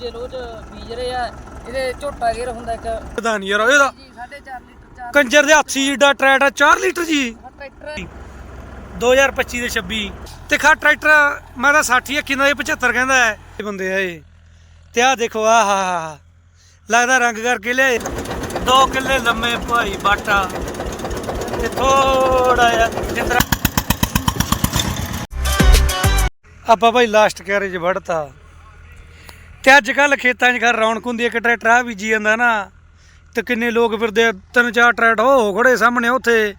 ਦੂਜੇ ਚ ਬੀਜ ਰਹੇ ਆ ਇਹਦੇ ਝੋਟਾ ਗੇਰ ਹੁੰਦਾ ਇੱਕ। ਪਤਾ ਨਹੀਂ ਯਾਰ ਇਹਦਾ ਜੀ 4.5 ਲੀਟਰ ਚਾਰ ਕੰਜਰ ਦੇ ਹਾਥੀ ਜਿੱਡਾ ਟਰੈਕਟਰ ਆ 4 ਲੀਟਰ ਜੀ। ਆਹ ਟਰੈਕਟਰ 2025 ਦੇ 26 ਤੇ ਖਾ ਟਰੈਕਟਰ ਮੈਂ ਤਾਂ 60 ਅੱਖੀ ਦਾ ਇਹ 75 ਕਹਿੰਦਾ ਹੈ। ਇਹ ਬੰਦੇ ਆ ਇਹ। ਤੇ ਆ ਦੇਖੋ ਆ ਹਾ ਹਾ ਲੱਗਦਾ ਰੰਗ ਕਰਕੇ ਲਿਆਏ। ਦੋ ਕਿੱਲੇ ਲੰਮੇ ਭਾਈ ਬਾਟਾ। ਤੇ ਥੋੜਾ ਜਿਹਾ ਜਿੰਦਰਾ ਆਪਾਂ ਭਾਈ ਲਾਸਟ ਕੈਰੇਜ ਵੜਤਾ ਤੇ ਅੱਜ ਕੱਲ ਖੇਤਾਂ 'ਚ ਘਰ ਰੌਣਕ ਹੁੰਦੀ ਹੈ ਕਿ ਟਰੈਕਟਰ ਆ ਬੀਜੀ ਜਾਂਦਾ ਨਾ ਤੇ ਕਿੰਨੇ ਲੋਕ ਫਿਰਦੇ ਆ, ਤਿੰਨ ਚਾਰ ਟਰੈਕਟਰ ਹੋ ਖੜੇ ਸਾਹਮਣੇ ਉੱਥੇ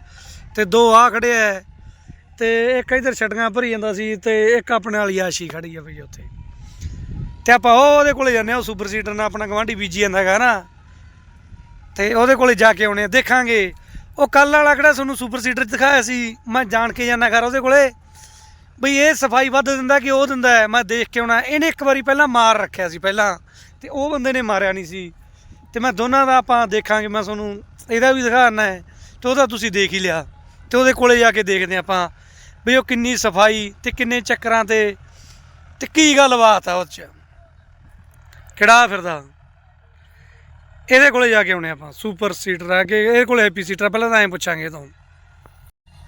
ਤੇ ਦੋ ਆ ਖੜੇ ਐ ਤੇ ਇੱਕ ਇਧਰ ਛਟੀਆਂ ਭਰੀ ਜਾਂਦਾ ਸੀ ਤੇ ਇੱਕ ਆਪਣੇ ਵਾਲੀ ਆਸ਼ੀ ਖੜੀ ਆ ਬਈ ਉੱਥੇ। ਤੇ ਆਪਾਂ ਉਹ ਉਹਦੇ ਕੋਲੇ ਜਾਂਦੇ ਆ ਉਹ ਸੁਪਰ ਸੀਟਰ ਨਾਲ ਆਪਣਾ ਗਵਾਂਢੀ ਬੀਜੀ ਜਾਂਦਾ ਹੈਗਾ ਨਾ ਤੇ ਉਹਦੇ ਕੋਲੇ ਜਾ ਕੇ ਆਉਣੇ ਆ ਦੇਖਾਂਗੇ। ਉਹ ਕੱਲ ਵਾਲਾ ਕਿਹੜਾ ਤੁਹਾਨੂੰ ਸੁਪਰ ਸੀਟਰ ਦਿਖਾਇਆ ਸੀ ਮੈਂ ਜਾਣ ਕੇ ਜਾਂਦਾ ਘਰ ਉਹਦੇ ਕੋਲੇ। ਬਈ ਇਹ ਸਫ਼ਾਈ ਵੱਧ ਦਿੰਦਾ ਕਿ ਉਹ ਦਿੰਦਾ ਹੈ? ਮੈਂ ਦੇਖ ਕੇ ਆਉਣਾ। ਇਹਨੇ ਇੱਕ ਵਾਰੀ ਪਹਿਲਾਂ ਮਾਰ ਰੱਖਿਆ ਸੀ ਪਹਿਲਾਂ। ਤੇ ਉਹ ਬੰਦੇ ਨੇ ਮਾਰਿਆ ਨਹੀਂ ਸੀ। ਤੇ ਮੈਂ ਦੋਨਾਂ ਦਾ ਆਪਾਂ ਦੇਖਾਂਗੇ। ਮੈਂ ਤੁਹਾਨੂੰ ਇਹਦਾ ਵੀ ਦਿਖਾਣਾ ਹੈ। ਤੇ ਉਹਦਾ ਤੁਸੀਂ ਦੇਖ ਹੀ ਲਿਆ। ਤੇ ਉਹਦੇ ਕੋਲੇ ਜਾ ਕੇ ਦੇਖਦੇ ਹਾਂ ਆਪਾਂ ਵੀ ਉਹ ਕਿੰਨੀ ਸਫ਼ਾਈ ਤੇ ਕਿੰਨੇ ਚੱਕਰਾਂ ਤੇ ਤੇ ਕੀ ਗੱਲਬਾਤ ਆ ਉਹ ਚ। ਕਿਹੜਾ ਫਿਰਦਾ? ਇਹਦੇ ਕੋਲੇ ਜਾ ਕੇ ਆਉਣੇ ਆਪਾਂ। ਸੁਪਰ ਸੀਟਰ ਆ ਕੇ ਇਹਦੇ ਕੋਲੇ ਐਪੀ ਸੀਟਰ ਪਹਿਲਾਂ ਤਾਂ ਐਂ ਪੁੱਛਾਂਗੇ ਤੋਂ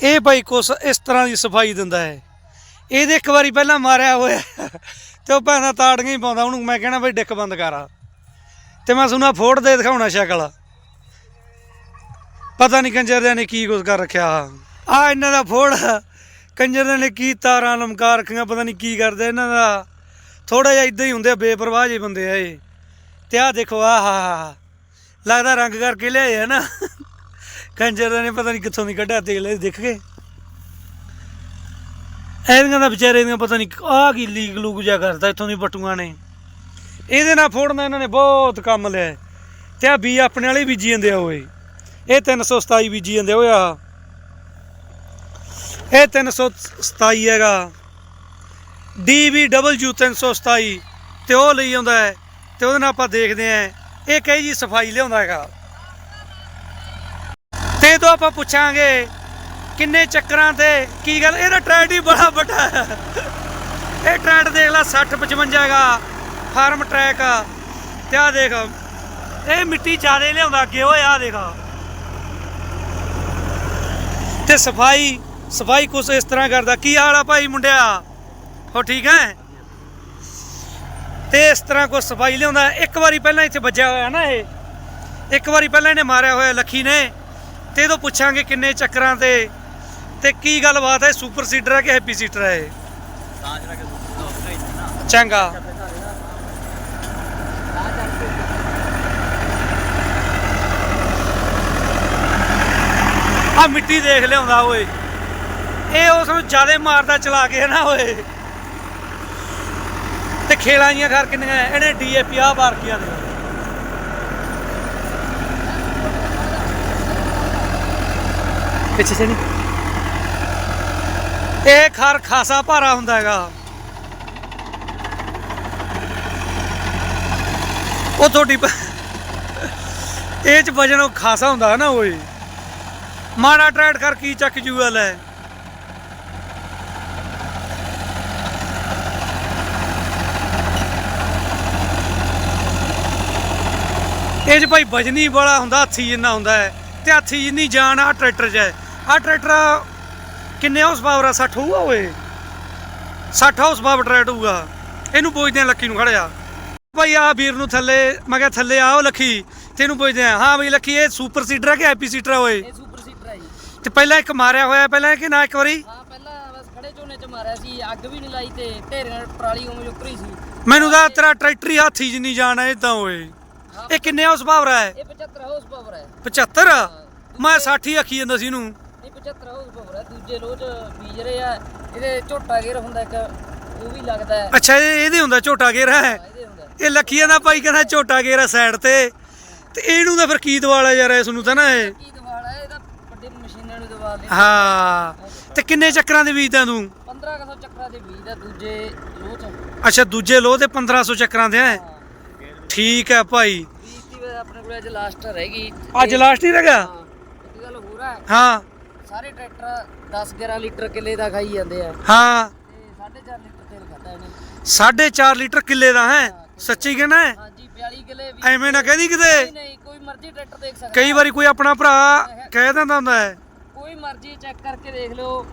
ਇਹ ਭਾਈ ਕੁਛ ਇਸ ਤਰ੍ਹਾਂ ਦੀ ਸਫ਼ਾਈ ਦਿੰਦਾ ਹੈ। ਇਹਦੇ ਇੱਕ ਵਾਰੀ ਪਹਿਲਾਂ ਮਾਰਿਆ ਹੋਇਆ। ਤੇ ਉਹ ਭਾਂਦਾ ਤਾੜੀਆਂ ਹੀ ਪਾਉਂਦਾ, ਉਹਨੂੰ ਮੈਂ ਕਹਿਣਾ ਬਈ ਡਿੱਕ ਬੰਦ ਕਰ ਆ। ਤੇ ਮੈਂ ਸੁਣਾ ਫੋੜ ਦੇ ਦਿਖਾਉਣਾ ਸ਼ਕਲ। ਪਤਾ ਨਹੀਂ ਕੰਜਰ ਨੇ ਕੀ ਕੁਝ ਕਰ ਰੱਖਿਆ। ਆ ਇਹਨਾਂ ਦਾ ਫੋੜ ਕੰਜਰ ਨੇ ਕੀ ਤਾਰਾਂ ਲਮਕਾ ਰੱਖੀਆਂ, ਪਤਾ ਨਹੀਂ ਕੀ ਕਰਦੇ ਇਹਨਾਂ ਦਾ। ਥੋੜਾ ਜਿਹਾ ਇਦਾਂ ਹੀ ਹੁੰਦੇ ਆ, ਬੇਪਰਵਾਹ ਜਿਹੇ ਬੰਦੇ ਆ ਇਹ। ਤੇ ਆ ਦੇਖੋ ਆ ਹਾ ਲੱਗਦਾ ਰੰਗ ਕਰਕੇ ਲਿਆਏ ਹੈ ਨਾ। ਕੰਜਰ ਨੇ ਪਤਾ ਨਹੀਂ ਕਿੱਥੋਂ ਦੀ ਕੱਢਿਆ, ਤੇਲ ਇਹ ਦੇਖ ਕੇ ਇਹਦੀਆਂ ਦਾ ਵਿਚਾਰੇ ਦੀਆਂ ਪਤਾ ਨਹੀਂ ਆ ਕੀ ਲੀਕ ਲੂਕ ਜਾ ਕਰਦਾ ਇੱਥੋਂ ਦੀ ਬਟੂਆਂ ਨੇ। ਇਹਦੇ ਨਾਲ ਫੋੜਨਾ ਇਹਨਾਂ ਨੇ ਬਹੁਤ ਕੰਮ ਲਿਆ ਹੈ। ਤੇ ਆ ਬੀ ਆਪਣੇ ਵਾਲੇ ਬੀਜੀ ਜਾਂਦੇ ਆ ਓਏ। ਇਹ 327 ਬੀਜੀ ਜਾਂਦੇ ਓਏ ਆ ਇਹ 327 ਹੈਗਾ। DVW 327 ਤੇ ਉਹ ਲਈ ਆਉਂਦਾ ਹੈ ਤੇ ਉਹਦੇ ਨਾਲ ਆਪਾਂ ਦੇਖਦੇ ਆਂ ਇਹ ਕਈ ਜੀ ਸਫ਼ਾਈ ਲਿਆਉਂਦਾ ਹੈਗਾ। ਤੇ ਤੋਂ ਆਪਾਂ ਪੁੱਛਾਂਗੇ ਕਿੰਨੇ ਚੱਕਰਾਂ ਤੇ, ਕੀ ਗੱਲ? ਇਹਦਾ ਟਰੈਡ ਹੀ ਬੜਾ ਵੱਡਾ ਹੈ। ਇਹ ਟਰੈਡ ਦੇਖ ਲੈ 60 55 ਹੈਗਾ ਫਾਰਮ ਟਰੈਕ ਤੇ ਆ ਦੇਖ, ਇਹ ਮਿੱਟੀ ਜ਼ਿਆਦੇ ਲਿਆਉਂਦਾ ਅੱਗੇ, ਓਏ ਆ ਦੇਖ। ਤੇ ਸਫ਼ਾਈ ਸਫ਼ਾਈ ਕੁਛ ਇਸ ਤਰ੍ਹਾਂ ਕਰਦਾ। ਕੀ ਹਾਲ ਆ ਭਾਈ ਮੁੰਡਿਆ? ਹੋ ਠੀਕ ਹੈ? ਤੇ ਇਸ ਤਰ੍ਹਾਂ ਕੁਛ ਸਫ਼ਾਈ ਲਿਆਉਂਦਾ। ਇੱਕ ਵਾਰੀ ਪਹਿਲਾਂ ਇੱਥੇ ਵੱਜਿਆ ਹੋਇਆ ਨਾ ਇਹ। ਇੱਕ ਵਾਰੀ ਪਹਿਲਾਂ ਇਹਨੇ ਮਾਰਿਆ ਹੋਇਆ ਲੱਖੀ ਨੇ। ਤੇ ਇਹਦੋਂ ਪੁੱਛਾਂਗੇ ਕਿੰਨੇ ਚੱਕਰਾਂ ਤੇ ਤੇ ਕੀ ਗੱਲਬਾਤ ਹੈ? ਸੁਪਰ ਸੀਟਰ ਹੈ ਕਿ ਹੈਪੀ ਸੀਟਰ ਹੈ ਇਹ? ਚੰਗਾ। ਆ ਮਿੱਟੀ ਦੇਖ ਲਿਆਉਂਦਾ ਓਏ। ਇਹ ਉਸ ਨੂੰ ਜਿਆਦੇ ਮਾਰਦਾ ਚਲਾ ਕੇ ਨਾ ਓਏ। ਤੇ ਖੇਲਾਂ ਜੀਆਂ ਘਰ ਕਿੰਨੀਆਂ ਐ? ਇਹਨੇ ਡੀਏਪੀ ਆ ਬਾਰਕੀਆਂ ਦੇ ਪਿੱਛੇ ਸੇ ਨਹੀਂ ਇਹ ਖਰ ਖਾਸਾ ਭਾਰਾ ਹੁੰਦਾ ਹੈਗਾ। ਉਹ ਤੁਹਾਡੀ ਇਹ ਚ ਵਜਨ ਉਹ ਖਾਸਾ ਹੁੰਦਾ ਹੈ ਨਾ ਓਏ। ਮਾੜਾ ਟਰੈਡ ਕਰ ਕੀ ਚੱਕ ਜੂਗਾ ਲੈ। ਇਹ ਚ ਭਾਈ ਵਜਨੀ ਬੜਾ ਹੁੰਦਾ, ਹੱਥੀ ਜਿੰਨਾ ਹੁੰਦਾ ਹੈ। ਤੇ ਹਾਥੀ ਜਿੰਨੀ ਜਾਨ ਆ ਟਰੈਕਟਰ 'ਚ ਹੈ। ਆ ਟਰੈਕਟਰ ਕਿੰਨੇ ਹਾਊਸ ਪਾਵਰ ਆ 60 ਹੋਊਗਾ ਓਏ? 60 ਹਾਊਸ ਪਾਵਰ ਟਰੈਕਟਰ ਹੋਊਗਾ। ਇਹਨੂੰ ਪੁੱਛਦੇ ਆ ਲੱਕੀ ਨੂੰ ਖੜਿਆ ਭਾਈ ਆ ਵੀਰ ਨੂੰ ਥੱਲੇ ਮੈਂ ਕਿਹਾ ਥੱਲੇ ਆਓ ਲੱਖੀ ਤੇ ਇਹਨੂੰ ਪੁੱਛਦੇ ਆ ਹਾਂ ਬਈ ਲੱਖੀ ਇਹ ਸੁਪਰ ਸੀਟਰ ਹੈ ਕਿ ਹੈਪੀ ਸੀਟਰ ਹੈ ਓਏ? ਇਹ ਸੁਪਰ ਸੀਟਰ ਹੈ ਜੀ। ਤੇ ਪਹਿਲਾਂ ਇੱਕ ਮਾਰਿਆ ਹੋਇਆ ਪਹਿਲਾਂ ਕਿ ਨਾ ਇੱਕ ਵਾਰੀ? ਹਾਂ ਪਹਿਲਾਂ ਬਸ ਖੜੇ ਝੋਨੇ ਚ ਮਾਰਿਆ ਸੀ ਅੱਗ ਵੀ ਨਹੀਂ ਲਾਈ ਤੇ ਢੇਰੀਆਂ ਟਰਾਲੀ ਉਵੇਂ ਉੱਪਰੀ ਸੀ। ਮੈਨੂੰ ਤਾਂ ਤੇਰਾ ਟਰੈਕਟਰ ਹੀ ਹਾਥੀ ਜਿੰਨੀ ਜਾਨ ਹੈ ਇਦਾਂ ਓਏ। ਇਹ ਕਿੰਨੇ ਹਾਊਸ ਪਾਵਰ ਹੈ? ਇਹ 75 ਹਾਊਸ ਪਾਵਰ ਹੈ। 75 ਮੈਂ 60 ਆਖੀ ਜਾਂਦਾ ਸੀ ਇਹਨੂੰ। ਇਹ 75 ਹਾਊਸ ਪਾਵਰ ਹੈ। ਦੂਜੇ ਚ ਬੀਜ ਰਹੇ ਆ ਇਹਦੇ ਝੋਟਾ ਗੇਰ ਹੁੰਦਾ ਇੱਕ ਉਹ ਵੀ ਲੱਗਦਾ ਹੈ। ਅੱਛਾ ਇਹ ਇਹਦੇ ਹੁੰਦਾ ਝੋਟਾ ਗੇਰਾ ਹੈ? ਇਹਦੇ ਹੁੰਦਾ। ਇਹ ਲੱਖੀਆਂ ਦਾ ਭਾਈ ਕਹਿੰਦਾ ਝੋਟਾ ਗੇਰਾ ਸਾਈਡ ਤੇ। ਤੇ ਇਹਨੂੰ ਤਾਂ ਫਿਰ ਕੀ ਦਵਾਲਾ ਯਾਰ ਇਸ ਨੂੰ ਤਾਂ ਨਾ ਇਹ? ਕੀ ਦਵਾਲ ਹੈ ਇਹਦਾ ਵੱਡੇ ਮਸ਼ੀਨਾਂ ਨੂੰ ਦਵਾਲ ਦੇ ਹਾਂ। ਤੇ ਕਿੰਨੇ ਚੱਕਰਾਂ ਦੇ ਬੀਜਦਾ ਤੂੰ? 1500 ਚੱਕਰਾਂ ਦੇ ਬੀਜ ਦਾ ਦੂਜੇ ਲੋਹ ਚ ਅੱਛਾ ਦੂਜੇ ਲੋਹ ਤੇ 1500 ਚੱਕਰਾਂ ਦੇ ਹੈ। ਠੀਕ ਹੈ ਭਾਈ। ਬੀਜ ਦੀ ਆਪਣੇ ਕੋਲ ਅੱਜ ਲਾਸਟ ਰਹਿ ਗਈ। ਅੱਜ ਲਾਸਟ ਹੀ ਰਹਿ ਗਿਆ? ਇੱਕ ਗੱਲ ਹੋਰ ਹੈ ਹਾਂ। ਸਾਰੇ ਟਰੈਕਟਰ 10 11 ਲੀਟਰ ਕਿੱਲੇ ਦਾ ਖਾਈ ਜਾਂਦੇ ਆ। ਹਾਂ। ਤੇ 4.5 ਲੀਟਰ ਤੇਲ ਖਾਦਾ ਇਹਨੇ। 4.5 ਲੀਟਰ ਕਿੱਲੇ ਦਾ ਹੈ? ਸੱਚੀ ਕਹਿਣਾ ਹੈ? ਹਾਂਜੀ 42 ਕਿੱਲੇ ਵੀ ਐਵੇਂ ਨਾ ਕਹਦੀ ਕਿਤੇ। ਨਹੀਂ ਨਹੀਂ ਕੋਈ ਮਰਜ਼ੀ ਟਰੈਕਟਰ ਦੇਖ ਸਕਦਾ। ਕਈ ਵਾਰੀ ਕੋਈ ਆਪਣਾ ਭਰਾ ਕਹਿ ਦਿੰਦਾ ਹੁੰਦਾ ਹੈ। ਕੋਈ ਮਰਜ਼ੀ ਚੈੱਕ ਕਰਕੇ ਦੇਖ ਲਿਓ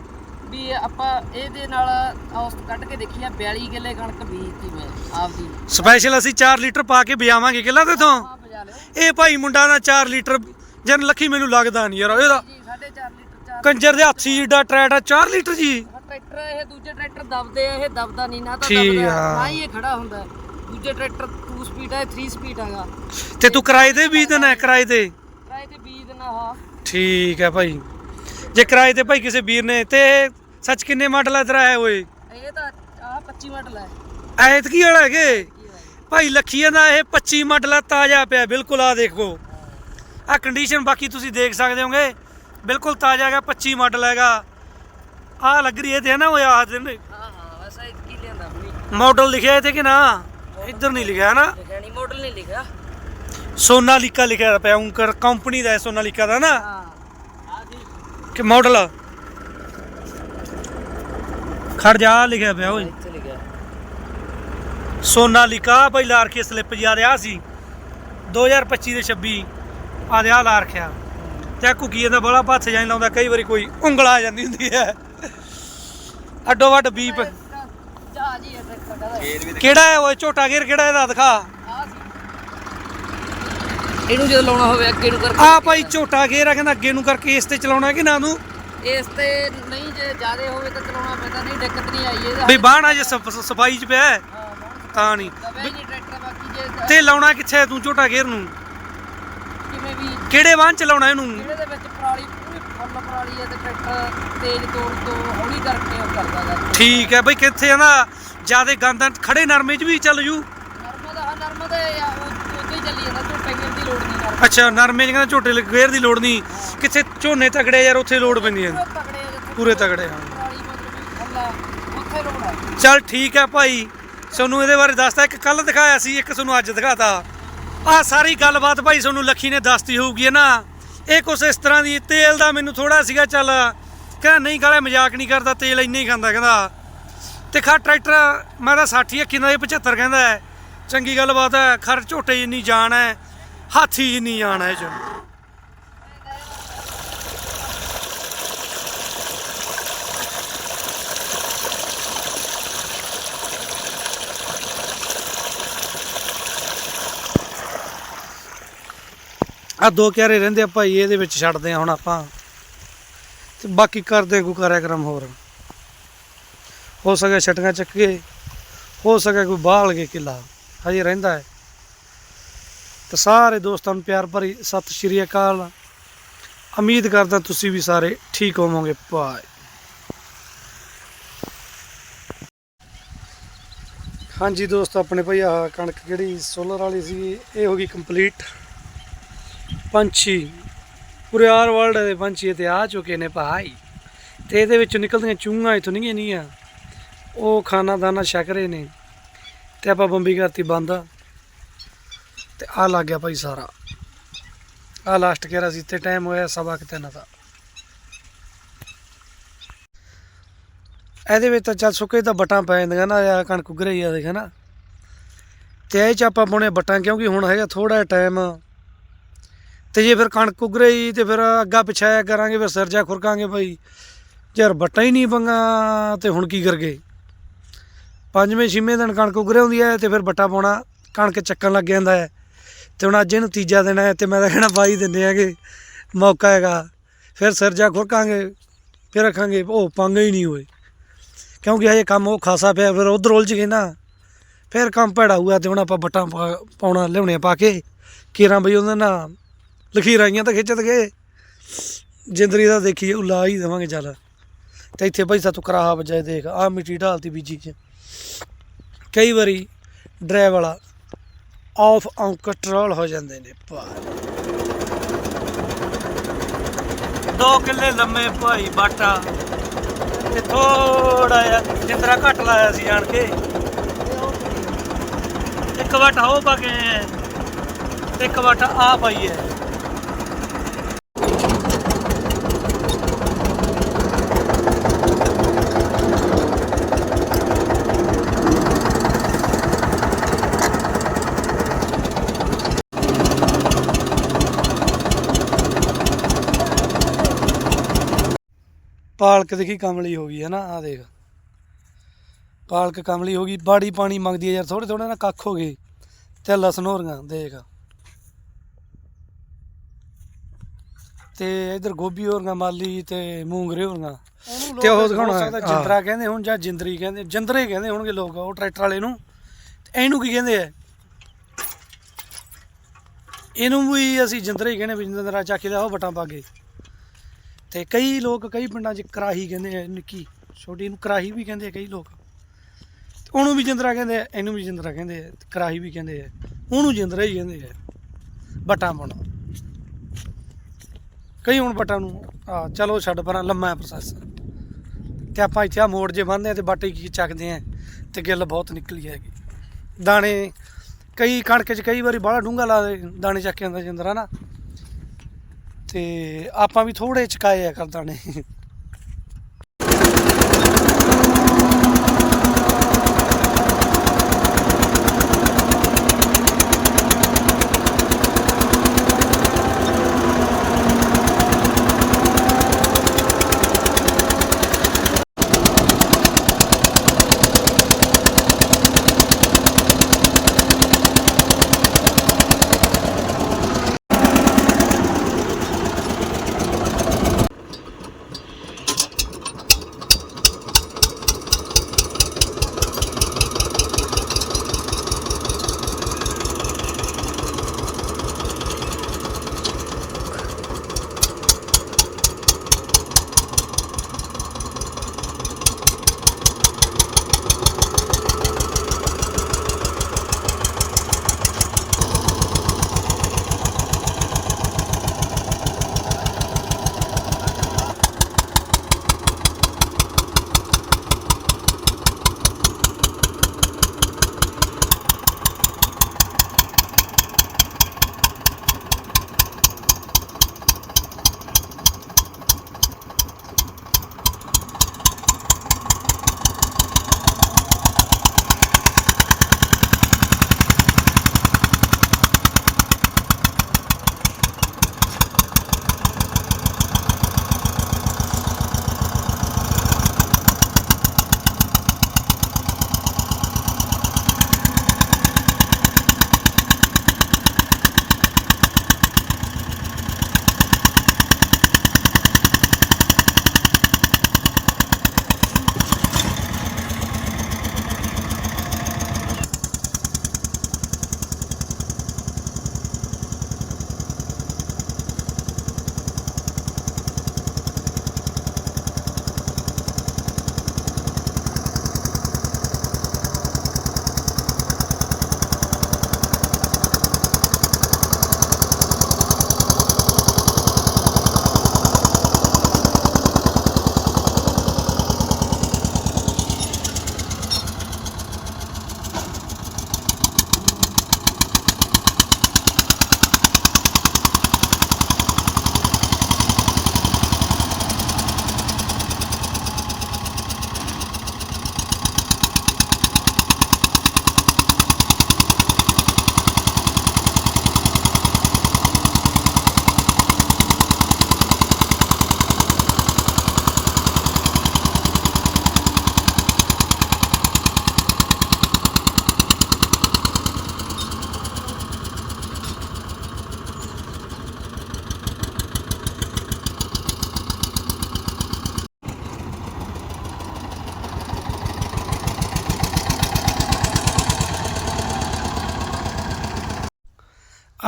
ਵੀ ਆਪਾਂ ਇਹਦੇ ਨਾਲ ਔਸਤ ਕੱਢ ਕੇ ਦੇਖੀ ਆ 42 ਕਿੱਲੇ ਕਣਕ ਬੀਜਤੀ ਮੈਂ ਆਪਦੀ। ਸਪੈਸ਼ਲ ਅਸੀਂ 4 ਲੀਟਰ ਪਾ ਕੇ ਵਿਆਵਾਂਗੇ ਕਿੱਲਾ ਤੇ ਤੋਂ ਆ ਬਜਾ ਲਿਓ। ਇਹ ਭਾਈ ਮੁੰਡਾ ਦਾ 4 ਲੀਟਰ ਜਨ ਲੱਖੀ ਮੈਨੂੰ ਲੱਗਦਾ ਨਹੀਂ ਯਾਰ ਇਹਦਾ ਜੀ 4.5 ਲੀਟਰ ਕੰਜਰ ਦੇ ਹੱਥੀ ਜਿੱਡਾ ਟਰੈਟ ਆ 4 ਲੀਟਰ ਜੀ। ਆਹ ਟਰੈਕਟਰ ਇਹ ਦੂਜੇ ਟਰੈਕਟਰ ਦਬਦੇ ਆ ਇਹ ਦਬਦਾ ਨਹੀਂ ਨਾ ਤਾਂ ਠੀਕ ਦਬਦਾ ਆ। ਨਾ ਹੀ ਇਹ ਖੜਾ ਹੁੰਦਾ। ਹੈ। ਦੂਜੇ ਟਰੈਕਟਰ 2 ਸਪੀਡ ਹੈ 3 ਸਪੀਡ ਹੈਗਾ। ਤੇ ਤੂੰ ਕਿਰਾਏ ਤੇ ਵੀ ਦੇਣਾ ਹੈ, ਕਿਰਾਏ ਤੇ? ਕਿਰਾਏ ਤੇ ਬੀਜ ਦੇਣਾ ਹਾਂ ਠੀਕ ਹੈ ਭਾਈ। ਜੇ ਕਿਰਾਏ ਤੇ ਭਾਈ ਕਿਸੇ ਵੀਰ ਨੇ ਤੇ ਸੱਚ ਕਿੰਨੇ ਮਾਡਲ ਹੈ ਤੇਰਾ ਹੈ ਓਏ ਇਹ ਤਾਂ ਆਹ 25 ਮਾਡਲ ਹੈ ਐਤਕੀ ਵਾਲਾ ਹੈਗੇ? ਕੀ ਹੈ ਭਾਈ ਲੱਖੀਆਂ ਦਾ ਇਹ 25 ਮਾਡਲ ਆ ਤਾਜ਼ਾ ਪਿਆ ਬਿਲਕੁਲ ਆ ਦੇਖੋ। ਆ ਕੰਡੀਸ਼ਨ ਬਾਕੀ ਤੁਸੀਂ ਦੇਖ ਸਕਦੇ ਹੋਗੇ। ਬਿਲਕੁਲ ਤਾਜ਼ਾ ਹੈਗਾ 25 ਮਾਡਲ ਹੈਗਾ। ਆ ਲੱਗ ਰਹੀ ਹੈ ਤੇ ਨਾ ਉਹ ਆ ਦਿਨ। ਹਾਂ ਹਾਂ ਵੈਸਾ ਇਹ ਕੀ ਲਿਆਂਦਾ ਆਪਣੀ ਮਾਡਲ ਲਿਖਿਆ ਇੱਥੇ ਕਿ ਨਾ? ਇੱਧਰ ਨਹੀਂ ਲਿਖਿਆ ਨਾ ਲਿਖਿਆ ਨਹੀਂ ਮਾਡਲ ਨਹੀਂ ਲਿਖਿਆ। ਸੋਨਾਲੀਕਾ ਲਿਖਿਆ ਪਿਆ ਉਂਕਰ ਕੰਪਨੀ ਦਾ ਹੈ ਸੋਨਾਲੀਕਾ ਦਾ ਨਾ ਹਾਂ। ਕਿ ਮਾਡਲ ਖੜ ਜਾ ਲਿਖਿਆ ਪਿਆ ਓਏ। ਇੱਥੇ ਲਿਖਿਆ। ਸੋਨਾਲੀਕਾ ਭਾਈ ਲਾ ਰਖੀ ਸਲਿੱਪ ਰਿਹਾ ਸੀ। 2025 ਦੇ 26 ਆ ਦੇ ਆ ਲਾ ਰਖਿਆ ਤੇ ਕੁਕੀ ਇਹਦਾ ਬੜਾ ਪੱਥ ਜਾਂ ਲਾਉਂਦਾ ਕਈ ਵਾਰੀ ਕੋਈ ਉਂਗਲ ਆ ਜਾਂਦੀ ਹੁੰਦੀ ਹੈ। ਅੱਡੋ ਵੱਡ ਬੀਪ। ਜਾ ਜੀ ਕਿਹੜਾ ਹੈ ਓਏ ਝੋਟਾ ਗੇਰ ਕਿਹੜਾ ਇਹਦਾ? ਦਿਖਾ। ਇਹਨੂੰ ਜਦੋਂ ਲਾਉਣਾ ਹੋਵੇ ਅੱਗੇ ਨੂੰ ਕਰਕੇ। ਆ ਭਾਈ ਝੋਟਾ ਗੇਰ ਆ ਕਹਿੰਦਾ ਅੱਗੇ ਨੂੰ ਕਰਕੇ ਇਸ ਤੇ ਚਲਾਉਣਾ ਕਿ ਨਾ ਨੂੰ? ਇਸ ਤੇ ਨਹੀਂ ਜੇ ਜ਼ਿਆਦਾ ਹੋਵੇ ਤਾਂ ਚਲਾਉਣਾ ਪੈਂਦਾ ਨਹੀਂ ਦਿੱਕਤ ਨਹੀਂ ਆਈ ਇਹਦਾ ਵੀ ਬਾਹਣਾ ਜੇ ਸਫ- ਸਫ਼ਾਈ ਚ ਪਿਆ ਹੈ, ਹਾਂ ਬਹੁਤ ਤਾਂ ਨਹੀਂ। ਦਵੇ ਨਹੀਂ ਟਰੈਕਟਰ ਬਾਕੀ ਜੇ ਤੇ ਲਾਉਣਾ ਕਿੱਥੇ ਹੈ ਤੂੰ ਝੋਟਾ ਗੇਰ ਨੂੰ? ਕਿਵੇਂ ਵੀ ਕਿਹੜੇ ਵਾਹਨ ਚ ਲਾਉਣਾ ਇਹਨੂੰ? ਜਿਹੜੇ ਦੇ ਵਿੱਚ ਪਰਾਲੀ ਪੂਰੀ ਫੁੱਲ ਪਰਾਲੀ ਹੈ ਤੇ ਟਰੈਕਟਰ ਤੇਜ਼ ਤੋੜ ਤੋਂ ਹੌਲੀ ਕਰਕੇ ਉਹ ਕਰਦਾ ਗਾ। ਠੀਕ ਹੈ ਬਈ ਕਿੱਥੇ ਆ ਨਾ ਜਿਆਦੇ ਗੰਦਾਂ ਖੜੇ ਨਰਮੇ ਚ ਵੀ ਚੱਲ ਜੂ। ਨਰਮਾ ਹਾਂ ਨਰਮਾ ਤੇ ਉੱਤੇ ਹੀ ਚੱਲੀ ਜਾਂਦਾ ਝੋਟੇ ਗੇਰ ਦੀ ਲੋੜ ਨਹੀਂ ਨਰਮਾ ਅੱਛਾ ਨਰਮੇ ਚ ਕਹਿੰਦਾ ਝੋਟੇ ਲ- ਗੇਰ ਦੀ ਲੋੜ ਨਹੀਂ। ਕਿੱਥੇ ਝੋਨੇ ਤਗੜੇ ਯਾਰ ਉੱਥੇ ਲੋੜ ਪੈਂਦੀ ਹੈ ਪੂਰੇ ਤਗੜੇ ਆ ਜਿੱਥੇ ਪੂਰੇ ਤਗੜੇ ਹਾਂ ਪਰਾਲੀ ਮਤਲਬ ਵੀ ਫੁੱਲ ਹੈ ਉੱਥੇ ਲੋੜ ਹੈ ਚੱਲ ਠੀਕ ਹੈ ਭਾਈ। ਤੁਹਾਨੂੰ ਇਹਦੇ ਬਾਰੇ ਦੱਸਤਾ ਇੱਕ ਕੱਲ ਦਿਖਾਇਆ ਸੀ ਇੱਕ ਤੁਹਾਨੂੰ ਅੱਜ ਦਿਖਾਤਾ। ਆ ਸਾਰੀ ਗੱਲਬਾਤ ਭਾਈ ਤੁਹਾਨੂੰ ਲੱਖੀ ਨੇ ਦੱਸਤੀ ਹੋਊਗੀ ਹੈ ਨਾ। ਇਹ ਕੁਛ ਇਸ ਤਰ੍ਹਾਂ ਦੀ ਤੇਲ ਦਾ ਮੈਨੂੰ ਥੋੜਾ ਸੀਗਾ, ਚੱਲ ਕਹਿੰਦਾ ਨਹੀਂ ਕਾਲੇ ਮਜ਼ਾਕ ਨਹੀਂ ਕਰਦਾ, ਤੇਲ ਇੰਨਾ ਹੀ ਖਾਂਦਾ ਕਹਿੰਦਾ। ਤੇ ਖਾ ਟਰੈਕਟਰ, ਮੈਂ ਤਾਂ 60 ਅੱਖੀ ਦਾ ਇਹ 75 ਕਹਿੰਦਾ ਚੰਗੀ ਗੱਲਬਾਤ ਹੈ ਖਰ ਝੋਟੇ ਜਿੰਨੀ ਜਾਨ ਹੈ, ਹਾਥੀ ਜਿੰਨੀ ਜਾਨ ਹੈ ਇਹ 'ਚ ਆ ਦੋ ਕਿਆਰੇ ਰਹਿੰਦੇ ਆ ਭਾਈ, ਇਹਦੇ ਵਿੱਚ ਛੱਡਦੇ ਆ ਹੁਣ ਆਪਾਂ। ਤੇ ਬਾਕੀ ਕਰਦੇ ਆ ਕੋਈ ਕਾਰਿਆਕਰਮ ਹੋਰ। ਹੋ ਸਕੇ ਛਟੀਆਂ ਚੱਕੇ ਹੋ ਸਕੇ ਕੋਈ ਬਾਹਲ ਕੇ ਕਿਲਾ, ਹਜੇ ਰਹਿੰਦਾ ਹੈ। ਤਾਂ ਸਾਰੇ ਦੋਸਤਾਂ ਨੂੰ ਪਿਆਰ ਭਰੀ ਸਤਿ ਸ਼੍ਰੀ ਅਕਾਲ। ਉਮੀਦ ਕਰਦਾ ਤੁਸੀਂ ਵੀ ਸਾਰੇ ਠੀਕ ਹੋਵੋਗੇ, ਬਾਏ। ਹਾਂਜੀ ਦੋਸਤ, ਆਪਣੇ ਭਾਈ ਆਹ ਕਣਕ ਜਿਹੜੀ ਸੋਲਰ ਵਾਲੀ ਸੀ ਇਹ ਹੋ ਗਈ ਕੰਪਲੀਟ ਪੰਛੀ। ਪੂਰੇ ਆਰ ਵਰਲਡ ਦੇ ਪੰਛੀ ਇੱਥੇ ਆ ਚੁੱਕੇ ਨੇ ਭਾਈ। ਤੇ ਇਹਦੇ ਵਿੱਚੋਂ ਨਿਕਲਦੀਆਂ ਚੂਹਾਂ ਇਥੋਂ ਨਹੀਂ ਨਹੀਂ ਆ ਉਹ ਖਾਣਾ ਦਾਣਾ ਛਕ ਰਹੇ ਨੇ। ਤੇ ਆਪਾਂ ਬੰਬੀ ਕਰਤੀ ਬੰਦ ਤੇ ਆ ਲੱਗ ਗਿਆ ਭਾਈ ਸਾਰਾ। ਆ ਲਾਸਟ ਕਿਹੜਾ ਸੀ? ਤੇ ਟਾਈਮ ਹੋਇਆ ਸਵਾ ਕਿਤੇ ਨਾ ਦਾ। ਇਹਦੇ ਵਿੱਚ ਤਾਂ ਚੱਲ ਸੁੱਕੇ ਤਾਂ ਬਟਾਂ ਪੈ ਜਾਂਦੀਆਂ ਨਾ ਆ ਕਣਕ ਉਗਰੇ ਹੀ ਆ ਦੇਖ ਨਾ। ਤੇ ਇਹ ਚ ਆਪਾਂ ਪਾਉਣੇ ਬਟਾਂ ਕਿਉਂਕਿ ਹੁਣ ਹੈਗਾ ਥੋੜਾ ਟਾਈਮ ਤੇ ਜੇ ਫਿਰ ਕਣਕ ਉਗਰੇਈ ਤੇ ਫਿਰ ਅੱਗਾ ਪਿਛਾਇਆ ਕਰਾਂਗੇ, ਫਿਰ ਸਰਜਾ ਖੁਰਕਾਂਗੇ ਭਾਈ ਯਾਰ ਬੱਟਾ ਹੀ ਨਹੀਂ ਪੰਗਾ ਤੇ ਹੁਣ ਕੀ ਕਰਗੇ ਪੰਜਵੇਂ, ਛੇਵੇਂ ਦਿਨ ਕਣਕ ਉਗਰੇ ਹੁੰਦੀ ਹੈ ਤੇ ਫਿਰ ਬੱਟਾ ਪਾਉਣਾ ਕਣਕ ਚੱਕਣ ਲੱਗ ਜਾਂਦਾ ਹੈ। ਤੇ ਹੁਣ ਅੱਜ ਇਹਨੂੰ ਤੀਜਾ ਦਿਨ ਹੈ ਤੇ ਮੈਂ ਤਾਂ ਕਹਿਣਾ ਬਾਈ ਦਿੰਦੇ ਆਗੇ ਮੌਕਾ ਹੈਗਾ। ਫਿਰ ਸਰਜਾ ਖੁਰਕਾਂਗੇ, ਫਿਰ ਰੱਖਾਂਗੇ, ਉਹ ਪੰਗਾ ਹੀ ਨਹੀਂ ਹੋਏ। ਕਿਉਂਕਿ ਹਜੇ ਕੰਮ ਉਹ ਖਾਸਾ ਪਿਆ, ਫਿਰ ਉਧਰ ਉਲਝ ਗਏ ਨਾ। ਫਿਰ ਕੰਮ ਭੈੜਾ ਹੋਊਗਾ ਤੇ ਹੁਣ ਆਪਾਂ ਬੱਟਾਂ ਪਾ- ਪਾਉਣਾ, ਲਿਆਉਣੇ ਪਾ ਕੇ। ਕੀਰਾਂ ਬਈ ਉਹਦੇ ਨਾਲ ਲਖੀਰਾਈਆਂ ਤਾਂ ਖਿੱਚਤ ਗਏ। ਜਿੰਦਰੀ ਦਾ ਦੇਖੀਏ, ਉਹ ਹੀ ਦੇਵਾਂਗੇ ਚੱਲ। ਤੇ ਇੱਥੇ ਭਾਈ ਸਾਤੋਂ ਕਰਾਹਾ ਵਜਾਏ ਦੇਖ ਆ ਮਿੱਟੀ ਢਾਲਤੀ ਬੀਜੀ ਚ। ਕਈ ਵਾਰੀ ਡਰਾਈਵ ਵਾਲਾ ਆਫ ਔਨ ਕੰਟਰੋਲ ਹੋ ਜਾਂਦੇ ਨੇ ਭਾਈ। ਦੋ ਕਿੱਲੇ ਲੰਮੇ ਭਾਈ ਬਾਟਾ। ਤੇ ਥੋੜਾ ਜਿਹਾ ਜਿੰਦਰਾ ਘੱਟ ਲਾਇਆ ਸੀ ਜਾਣ ਕੇ। ਇੱਕ ਵਟ ਹੋ ਪਾ ਕੇ। ਤੇ ਇੱਕ ਵਟ ਆ ਪਾਈ ਹੈ। ਪਾਲਕ ਦੇਖੀ ਕਮਲੀ ਹੋ ਗਈ ਹੈ ਨਾ ਆ ਦੇਖ। ਪਾਲਕ ਕਮਲੀ ਹੋ ਗਈ ਬਾੜੀ ਪਾਣੀ ਮੰਗਦੀ ਹੈ ਯਾਰ ਥੋੜੇ ਥੋੜੇ ਨਾ ਕੱਖ ਹੋ ਗਏ ਤੇ ਲਸਣ ਹੋਰੀਆਂ ਦੇਖ। ਤੇ ਇਧਰ ਗੋਭੀ ਹੋਰੀਆਂ ਮਾਲੀ ਤੇ ਮੂੰਗਰੇ ਹੋਰੀਆਂ। ਤੇ ਉਹ ਦਿਖਾਉਣਾ ਜਿੰਦਰਾ ਕਹਿੰਦੇ ਹੁਣ ਜਾਂ ਜਿੰਦਰੀ ਕਹਿੰਦੇ ਜਿੰਦਰੇ ਕਹਿੰਦੇ ਹੋਣਗੇ ਲੋਕ ਉਹ ਟਰੈਕਟਰ ਵਾਲੇ ਨੂੰ। ਤੇ ਇਹਨੂੰ ਕੀ ਕਹਿੰਦੇ ਆ? ਇਹਨੂੰ ਵੀ ਅਸੀਂ ਜਿੰਦਰੇ ਹੀ ਕਹਿੰਦੇ ਵੀ ਜਿੰਦਰਾ ਚੱਕ ਕੇ ਲਿਆਓ ਬਟਾਂ ਪਾ ਕੇ। ਤੇ ਕਈ ਲੋਕ, ਕਈ ਪਿੰਡਾਂ 'ਚ ਕਰਾਹੀ ਕਹਿੰਦੇ ਆ, ਨਿੱਕੀ ਛੋਟੀ ਨੂੰ ਕਰਾਹੀ ਵੀ ਕਹਿੰਦੇ ਆ ਕਈ ਲੋਕ। ਉਹਨੂੰ ਵੀ ਜਿੰਦਰਾ ਕਹਿੰਦੇ ਆ, ਇਹਨੂੰ ਵੀ ਜਿੰਦਰਾ ਕਹਿੰਦੇ ਆ ਕਰਾਹੀ ਵੀ ਕਹਿੰਦੇ ਆ, ਉਹਨੂੰ ਜਿੰਦਰਾ ਹੀ ਕਹਿੰਦੇ ਆ, ਬਟਾਂ ਪਾਉਣਾ। ਕਈ ਹੁਣ ਬਟਾਂ ਨੂੰ, ਆ, ਚਲੋ ਛੱਡ ਪਰਾਂ, ਲੰਮਾ ਪ੍ਰੋਸੈਸ ਤੇ ਆਪਾਂ ਇੱਥੇ ਆ ਮੋੜ ਜੇ ਬੰਨਦੇ ਆ ਤੇ ਬਾਟੇ ਕੀ ਚੱਕਦੇ ਆ, ਤੇ ਗਿੱਲ ਬਹੁਤ ਨਿਕਲੀ ਹੈਗੀ ਦਾਣੇ, ਕਈ ਕਣਕ 'ਚ ਕਈ ਵਾਰੀ ਬਾਹਲਾ ਡੂੰਘਾ ਲਾ ਦੇ, ਦਾਣੇ ਚੱਕ ਕੇ ਆਉਂਦਾ ਜਿੰਦਰਾ ਨਾ। ਤੇ ਆਪਾਂ ਵੀ ਥੋੜੇ ਚਕਾਏ ਆ ਕਰ ਦਾਣੇ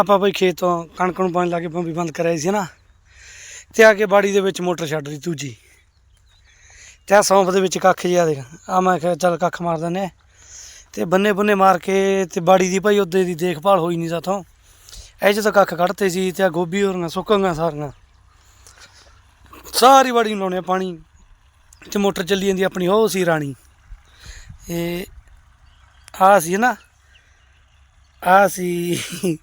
ਆਪਾਂ ਬਈ ਖੇਤੋਂ ਕਣਕ ਨੂੰ ਪਾਣੀ ਲਾ ਕੇ ਪੰਪੀ ਬੰਦ ਕਰਾਈ ਸੀ ਨਾ, ਤੇ ਆ ਕੇ ਬਾੜੀ ਦੇ ਵਿੱਚ ਮੋਟਰ ਛੱਡ ਰਹੀ ਦੂਜੀ। ਤੇ ਆ ਸੌਂਫ ਦੇ ਵਿੱਚ ਕੱਖ ਜਿਆ ਦੇ ਆ ਮੈਂ ਕਿਹਾ ਚੱਲ ਕੱਖ ਮਾਰ ਦਿੰਦੇ ਹਾਂ। ਤੇ ਬੰਨੇ ਬੰਨੇ ਮਾਰ ਕੇ ਤੇ ਬਾੜੀ ਦੀ ਭਾਈ ਉਹਦੇ ਦੀ ਦੇਖਭਾਲ ਹੋਈ ਨਹੀਂ ਸਾਥੋਂ। ਇਹ 'ਚ ਤਾਂ ਕੱਖ ਕੱਢਤੇ ਸੀ ਤੇ ਆ ਗੋਭੀ ਹੋਰੀਆਂ ਸੁੱਕਾਂਗਾ ਸਾਰੀਆਂ। ਸਾਰੀ ਬਾੜੀ ਨੂੰ ਲਾਉਣੇ ਆ ਪਾਣੀ, ਤੇ ਮੋਟਰ ਚੱਲੀ ਜਾਂਦੀ ਆਪਣੀ, ਉਹ ਸੀ ਰਾਣੀ। ਇਹ ਆ ਸੀ ਨਾ, ਆ ਸੀ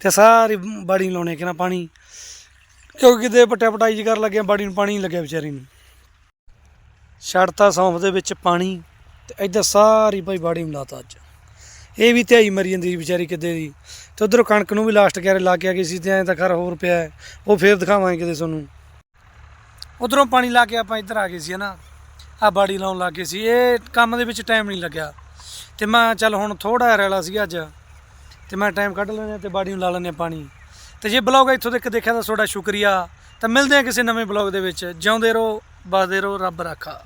ਤੇ ਸਾਰੀ ਬਾੜੀ ਨੂੰ ਲਾਉਣੇ ਕਿ ਨਾ ਪਾਣੀ। ਕਿਉਂਕਿ ਕਿਤੇ ਪਟਿਆ ਪਟਾਈ ਜੀ ਕਰਨ ਲੱਗਿਆ, ਬਾੜੀ ਨੂੰ ਪਾਣੀ ਨਹੀਂ ਲੱਗਿਆ ਵਿਚਾਰੀ ਨੂੰ। ਛੱਡਤਾ ਸੌਂਫ ਦੇ ਵਿੱਚ ਪਾਣੀ ਤੇ ਇੱਧਰ ਸਾਰੀ ਭਾਈ ਬਾੜੀ ਨੂੰ ਲਾਤਾ ਅੱਜ। ਇਹ ਵੀ ਧਿਆਈ ਮਰੀ ਜਾਂਦੀ ਸੀ ਵਿਚਾਰੀ ਕਿਤੇ ਦੀ। ਤੇ ਉਧਰੋਂ ਕਣਕ ਨੂੰ ਵੀ ਲਾਸਟ ਕਿਆਰੇ ਲਾ ਕੇ ਆ ਗਈ ਸੀ ਤੇ ਐਂ ਤਾਂ ਖਰ ਹੋਰ ਪਿਆ ਉਹ ਫੇਰ ਦਿਖਾਵਾਂਗੇ ਕਿਤੇ ਤੁਹਾਨੂੰ। ਉਧਰੋਂ ਪਾਣੀ ਲਾ ਕੇ ਆਪਾਂ ਇੱਧਰ ਆ ਗਏ ਸੀ ਹਨਾ। ਆ ਬਾੜੀ ਲਾਉਣ ਲੱਗੇ ਸੀ। ਇਹ ਕੰਮ ਦੇ ਵਿੱਚ ਟਾਈਮ ਨਹੀਂ ਲੱਗਿਆ। ਤੇ ਮੈਂ ਚੱਲ ਹੁਣ ਥੋੜਾ ਰੈਲਾ ਸੀ ਅੱਜ। ਤੇ ਮੈਂ ਟਾਈਮ ਕੱਢ ਲੈਂਦਾ ਤੇ ਬਾੜੀ ਨੂੰ ਲਾ ਲੈਂਦੇ ਹਾਂ ਪਾਣੀ। ਤੇ ਜੇ ਬਲੌਗ ਇੱਥੋਂ ਤੱਕ ਦੇਖਿਆ ਤਾਂ ਤੁਹਾਡਾ ਸ਼ੁਕਰੀਆ। ਤਾਂ ਮਿਲਦੇ ਹਾਂ ਕਿਸੇ ਨਵੇਂ ਬਲੌਗ ਦੇ ਵਿੱਚ। ਜਿਉਂਦੇ ਰਹੋ ਬਸਦੇ ਰਹੋ, ਰੱਬ ਰਾਖਾ।